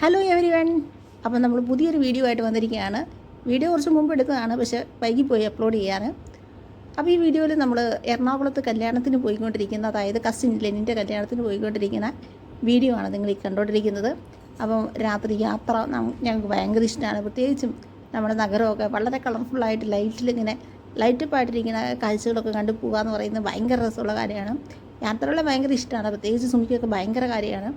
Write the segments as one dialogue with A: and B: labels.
A: Hello every one അപ്പം നമ്മൾ പുതിയൊരു വീഡിയോ ആയിട്ട് വന്നിരിക്കുകയാണ്. വീഡിയോ കുറച്ച് മുമ്പ് എടുക്കുകയാണ് പക്ഷേ വൈകിപ്പോയി അപ്ലോഡ് ചെയ്യാറ് അപ്പോൾ ഈ വീഡിയോയിൽ നമ്മൾ എറണാകുളത്ത് കല്യാണത്തിന് പോയിക്കൊണ്ടിരിക്കുന്ന അതായത് കസിൻ ലെനിന്റെ കല്യാണത്തിന് പോയിക്കൊണ്ടിരിക്കുന്ന വീഡിയോ ആണ് നിങ്ങൾ ഈ കണ്ടുകൊണ്ടിരിക്കുന്നത് അപ്പം രാത്രി യാത്ര ഞങ്ങൾക്ക് ഭയങ്കര ഇഷ്ടമാണ് പ്രത്യേകിച്ചും നമ്മുടെ നഗരമൊക്കെ വളരെ കളർഫുള്ളായിട്ട് ലൈറ്റിലിങ്ങനെ ഇങ്ങനെ ലൈറ്റപ്പായിട്ടിരിക്കുന്ന കാഴ്ചകളൊക്കെ കണ്ടു പോകുക എന്ന് പറയുന്നത് ഭയങ്കര രസമുള്ള കാര്യമാണ്. യാത്രകളെ ഭയങ്കര ഇഷ്ടമാണ് പ്രത്യേകിച്ച് സുമിക്കൊക്കെ ഭയങ്കര കാര്യമാണ്.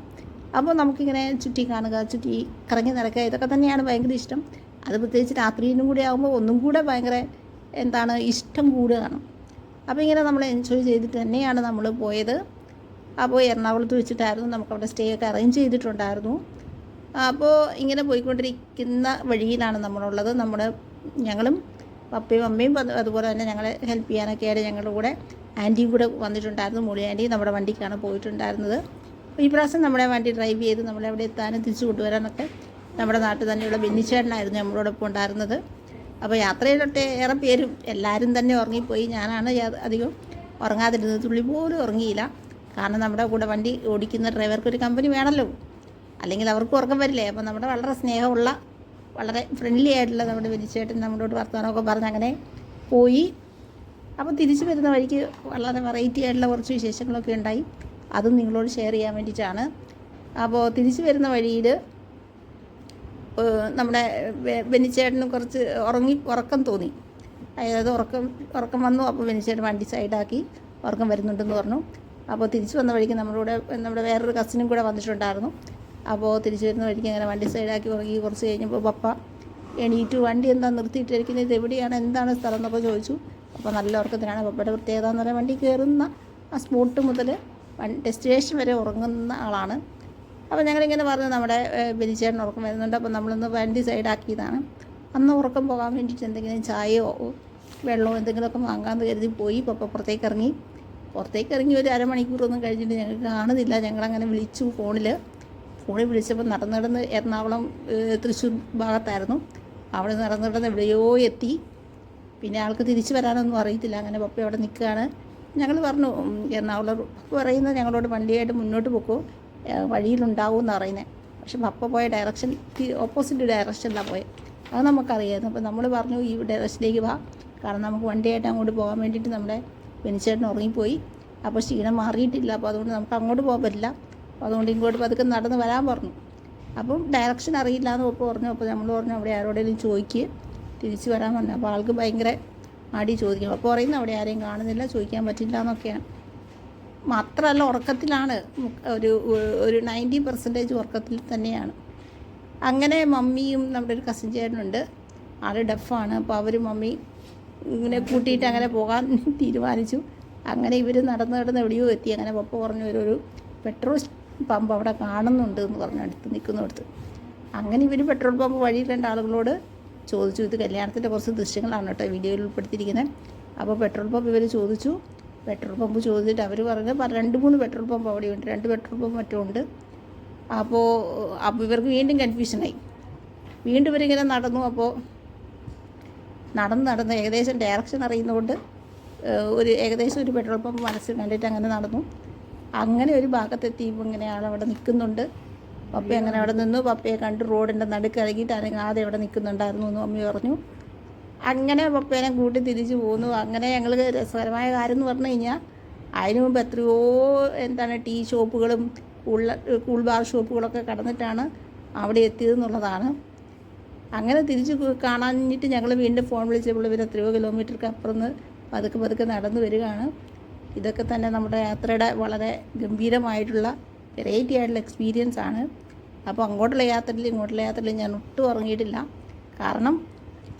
A: അപ്പോൾ നമുക്കിങ്ങനെ ചുറ്റി കാണുക ചുറ്റി കറങ്ങി നടക്കുക ഇതൊക്കെ തന്നെയാണ് ഭയങ്കര ഇഷ്ടം. അത് പ്രത്യേകിച്ച് രാത്രിയിലും കൂടി ആകുമ്പോൾ ഒന്നും കൂടെ ഭയങ്കര എന്താണ് ഇഷ്ടം കൂടുകയാണ്. അപ്പോൾ ഇങ്ങനെ നമ്മൾ എൻജോയ് ചെയ്തിട്ട് തന്നെയാണ് നമ്മൾ പോയത്. അപ്പോൾ എറണാകുളത്ത് വെച്ചിട്ടായിരുന്നു നമുക്ക് അവിടെ സ്റ്റേ ഒക്കെ അറേഞ്ച് ചെയ്തിട്ടുണ്ടായിരുന്നു. അപ്പോൾ ഇങ്ങനെ പോയിക്കൊണ്ടിരിക്കുന്ന വഴിയിലാണ് നമ്മളുള്ളത്. നമ്മുടെ ഞങ്ങളും പപ്പയും അമ്മയും അത് അതുപോലെ തന്നെ ഞങ്ങളെ ഹെൽപ്പ് ചെയ്യാനൊക്കെ ആയിട്ട് ഞങ്ങളുടെ കൂടെ ആന്റിയും കൂടെ വന്നിട്ടുണ്ടായിരുന്നു. മൂളി ആന്റി നമ്മുടെ വണ്ടിക്കാണ് പോയിട്ടുണ്ടായിരുന്നത്. അപ്പോൾ ഈ പ്രാവശ്യം നമ്മളെ വണ്ടി ഡ്രൈവ് ചെയ്ത് നമ്മളെ അവിടെ എത്താനും തിരിച്ചു കൊണ്ടുവരാനൊക്കെ നമ്മുടെ നാട്ടിൽ തന്നെയുള്ള ബെന്നിച്ചേട്ടനായിരുന്നു നമ്മളോടൊപ്പം ഉണ്ടായിരുന്നത്. അപ്പോൾ യാത്രയിലൊട്ടെ ഏറെ പേരും എല്ലാവരും തന്നെ ഉറങ്ങിപ്പോയി. ഞാനാണ് അധികം ഉറങ്ങാതിരുന്നത്. തുള്ളി പോലും ഉറങ്ങിയില്ല. കാരണം നമ്മുടെ കൂടെ വണ്ടി ഓടിക്കുന്ന ഡ്രൈവർക്ക് ഒരു കമ്പനി വേണമല്ലോ അല്ലെങ്കിൽ അവർക്ക് ഉറക്കം വരില്ലേ? അപ്പോൾ നമ്മുടെ വളരെ സ്നേഹമുള്ള വളരെ ഫ്രണ്ട്ലി ആയിട്ടുള്ള നമ്മുടെ വലിച്ചേട്ടൻ നമ്മളോട് വർത്തമാനമൊക്കെ പറഞ്ഞ് അങ്ങനെ പോയി. അപ്പോൾ തിരിച്ചു വരുന്ന വഴിക്ക് വളരെ വെറൈറ്റി ആയിട്ടുള്ള കുറച്ച് വിശേഷങ്ങളൊക്കെ ഉണ്ടായി. അതും നിങ്ങളോട് ഷെയർ ചെയ്യാൻ വേണ്ടിയിട്ടാണ്. അപ്പോൾ തിരിച്ചു വരുന്ന വഴിയിൽ നമ്മുടെ ബെന്നിച്ചേട്ടന് കുറച്ച് ഉറങ്ങി ഉറക്കം തോന്നി. അതായത് ഉറക്കം ഉറക്കം വന്നു അപ്പോൾ ബെന്നിച്ചേട്ടൻ വണ്ടി സൈഡാക്കി ഉറക്കം വരുന്നുണ്ടെന്ന് പറഞ്ഞു. അപ്പോൾ തിരിച്ചു വന്ന വഴിക്ക് നമ്മുടെ കൂടെ നമ്മുടെ വേറൊരു കസിനും കൂടെ വന്നിട്ടുണ്ടായിരുന്നു. അപ്പോൾ തിരിച്ചു വരുന്ന വഴിക്ക് അങ്ങനെ വണ്ടി സൈഡാക്കി ഉറങ്ങി കുറച്ച് കഴിഞ്ഞപ്പോൾ പപ്പ എണീറ്റു വണ്ടി എന്താ നിർത്തിയിട്ടിരിക്കുന്നത്? ഇത് എവിടെയാണ്? എന്താണ് സ്ഥലം? എന്നൊക്കെ ചോദിച്ചു. അപ്പോൾ നല്ല ഉറക്കത്തിനാണ് പപ്പയുടെ പ്രത്യേകത എന്ന് പറയുന്നത് വണ്ടി കയറുന്ന ആ സ്പോട്ട് മുതൽ ഡെസ്റ്റിനേഷൻ വരെ ഉറങ്ങുന്ന ആളാണ്. അപ്പോൾ ഞങ്ങളിങ്ങനെ പറഞ്ഞു നമ്മുടെ ബലിച്ചേട്ടൻ ഉറക്കം വരുന്നുണ്ട്. അപ്പോൾ നമ്മളൊന്ന് വണ്ടി സൈഡാക്കിയതാണ്. അന്ന് ഉറക്കം പോകാൻ വേണ്ടിയിട്ട് എന്തെങ്കിലും ചായയോ വെള്ളമോ എന്തെങ്കിലുമൊക്കെ വാങ്ങാമെന്ന് കരുതി പോയി. പപ്പ പുറത്തേക്ക് ഇറങ്ങി. പുറത്തേക്ക് ഇറങ്ങി ഒരു അരമണിക്കൂറൊന്നും കഴിഞ്ഞിട്ട് ഞങ്ങൾക്ക് കാണുന്നില്ല. ഞങ്ങളങ്ങനെ വിളിച്ചു ഫോണിൽ ഫോണിൽ വിളിച്ചപ്പോൾ നടന്ന് നടന്ന് എറണാകുളം തൃശ്ശൂർ ഭാഗത്തായിരുന്നു. അവിടെ നടന്ന് നടന്ന് എവിടെയോ എത്തി. പിന്നെ ആൾക്ക് തിരിച്ചു വരാനൊന്നും അറിയത്തില്ല. അങ്ങനെ പപ്പ അവിടെ നിൽക്കുകയാണ്. ഞങ്ങൾ പറഞ്ഞു എറണാകുളം പറയുന്നത് ഞങ്ങളോട് വണ്ടിയായിട്ട് മുന്നോട്ട് പോക്കോ. വഴിയിലുണ്ടാവും എന്ന് പറയുന്നത് പക്ഷെ പപ്പ പോയ ഡയറക്ഷൻ ഓപ്പോസിറ്റ് ഡയറക്ഷനിലാണ് പോയത് അത് നമുക്കറിയായിരുന്നു. അപ്പോൾ നമ്മൾ പറഞ്ഞു ഈ ഡയറക്ഷനിലേക്ക് വാ. കാരണം നമുക്ക് വണ്ടിയായിട്ട് അങ്ങോട്ട് പോകാൻ വേണ്ടിയിട്ട് നമ്മുടെ ബെനിച്ചേട്ടൻ ഉറങ്ങിപ്പോയി. അപ്പോൾ ക്ഷീണം മാറിയിട്ടില്ല. അപ്പോൾ അതുകൊണ്ട് നമുക്ക് അങ്ങോട്ട് പോകാൻ പറ്റില്ല. അപ്പോൾ അതുകൊണ്ട് ഇങ്ങോട്ട് പതുക്കെ നടന്ന് വരാൻ പറഞ്ഞു. അപ്പം ഡയറക്ഷൻ അറിയില്ല എന്ന് ഒപ്പം പറഞ്ഞു. അപ്പോൾ നമ്മൾ പറഞ്ഞു അവിടെ ആരോടെങ്കിലും ചോദിക്കുക തിരിച്ച് വരാൻ പറഞ്ഞു. അപ്പോൾ ആൾക്ക് ഭയങ്കര മടി ചോദിക്കും. അപ്പോൾ പറയുന്ന അവിടെ ആരെയും കാണുന്നില്ല ചോദിക്കാൻ പറ്റില്ല എന്നൊക്കെയാണ്. മാത്രമല്ല ഉറക്കത്തിലാണ്. ഒരു ഒരു നയന്റി പെർസെന്റേജ് ഉറക്കത്തിൽ തന്നെയാണ്. അങ്ങനെ മമ്മിയും നമ്മുടെ ഒരു കസിൻ ചേട്ടനുണ്ട്. ആൾ ഡഫാണ്. അപ്പോൾ അവർ മമ്മി ഇങ്ങനെ കൂട്ടിയിട്ട് അങ്ങനെ പോകാൻ തീരുമാനിച്ചു. അങ്ങനെ ഇവർ നടന്ന് നടന്ന് എവിടെയോ എത്തി. അങ്ങനെ പപ്പ പറഞ്ഞു ഒരു പെട്രോൾ പമ്പ് അവിടെ കാണുന്നുണ്ട് എന്ന് പറഞ്ഞു. അടുത്ത് നിൽക്കുന്നിടത്ത് അങ്ങനെ ഇവർ പെട്രോൾ പമ്പ് വഴിയിൽ രണ്ട് ആളുകളോട് ചോദിച്ചു. ഇത് കല്യാണത്തിന്റെ കുറച്ച് ദൃശ്യങ്ങളാണ് കേട്ടോ വീഡിയോയിൽ ഉൾപ്പെടുത്തിയിരിക്കുന്നത്. അപ്പോൾ പെട്രോൾ പമ്പ് ഇവർ ചോദിച്ചു. പെട്രോൾ പമ്പ് ചോദിച്ചിട്ട് അവർ പറഞ്ഞു രണ്ട് മൂന്ന് പെട്രോൾ പമ്പ് അവിടെയുണ്ട് രണ്ട് പെട്രോൾ പമ്പ് മറ്റും ഉണ്ട്. അപ്പോൾ അപ്പോൾ ഇവർക്ക് വീണ്ടും കൺഫ്യൂഷനായി വീണ്ടും ഇവരിങ്ങനെ നടന്നു. അപ്പോൾ നടന്ന് നടന്ന് ഏകദേശം ഡയറക്ഷൻ അറിയുന്നതുകൊണ്ട് ഒരു ഏകദേശം ഒരു പെട്രോൾ പമ്പ് മനസ്സിൽ കണ്ടിട്ട് അങ്ങനെ നടന്നു. അങ്ങനെ ഒരു ഭാഗത്തെത്തിയപ്പോൾ ഇങ്ങനെ ആൾ അവിടെ നിൽക്കുന്നുണ്ട്. പപ്പ അങ്ങനെ അവിടെ നിന്നു. പപ്പയെ കണ്ട് റോഡിന്റെ നടുക്ക് ഇറങ്ങിയിട്ട് അനങ്ങാതെ അവിടെ നിൽക്കുന്നുണ്ടായിരുന്നു എന്ന് അമ്മ പറഞ്ഞു. അങ്ങനെ പപ്പേനെ കൂട്ടി തിരിച്ചു പോന്നു. അങ്ങനെ ഞങ്ങൾ രസകരമായ കാര്യം എന്ന് പറഞ്ഞു കഴിഞ്ഞാൽ അതിനു മുമ്പ് എത്രയോ എന്താണ് ടീ ഷോപ്പുകളും കൂൾ കൂൾ ബാർ ഷോപ്പുകളൊക്കെ കടന്നിട്ടാണ് അവിടെ എത്തിയതെന്നുള്ളതാണ് അങ്ങനെ തിരിച്ച് കാണാഞ്ഞിട്ട് ഞങ്ങൾ വീണ്ടും ഫോൺ വിളിച്ചപ്പോൾ ഇവർ എത്രയോ കിലോമീറ്റർക്ക് നിന്ന് പതുക്കെ പതുക്കെ നടന്നു വരികയാണ്. ഇതൊക്കെ തന്നെ നമ്മുടെ യാത്രയുടെ വളരെ ഗംഭീരമായിട്ടുള്ള വെറൈറ്റി ആയിട്ടുള്ള എക്സ്പീരിയൻസ് ആണ്. അപ്പോൾ അങ്ങോട്ടുള്ള യാത്രയിൽ ഇങ്ങോട്ടുള്ള യാത്രയിൽ ഞാൻ ഒട്ടും ഉറങ്ങിയിട്ടില്ല. കാരണം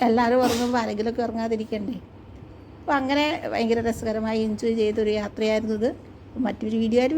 A: എല്ലാവരും ഉറങ്ങുമ്പോൾ ആരെങ്കിലുമൊക്കെ ഉറങ്ങാതിരിക്കണ്ടേ? അപ്പോൾ അങ്ങനെ ഭയങ്കര രസകരമായി എൻജോയ് ചെയ്തൊരു യാത്രയായിരുന്നു ഇത്. മറ്റൊരു വീഡിയോ ആയിട്ട്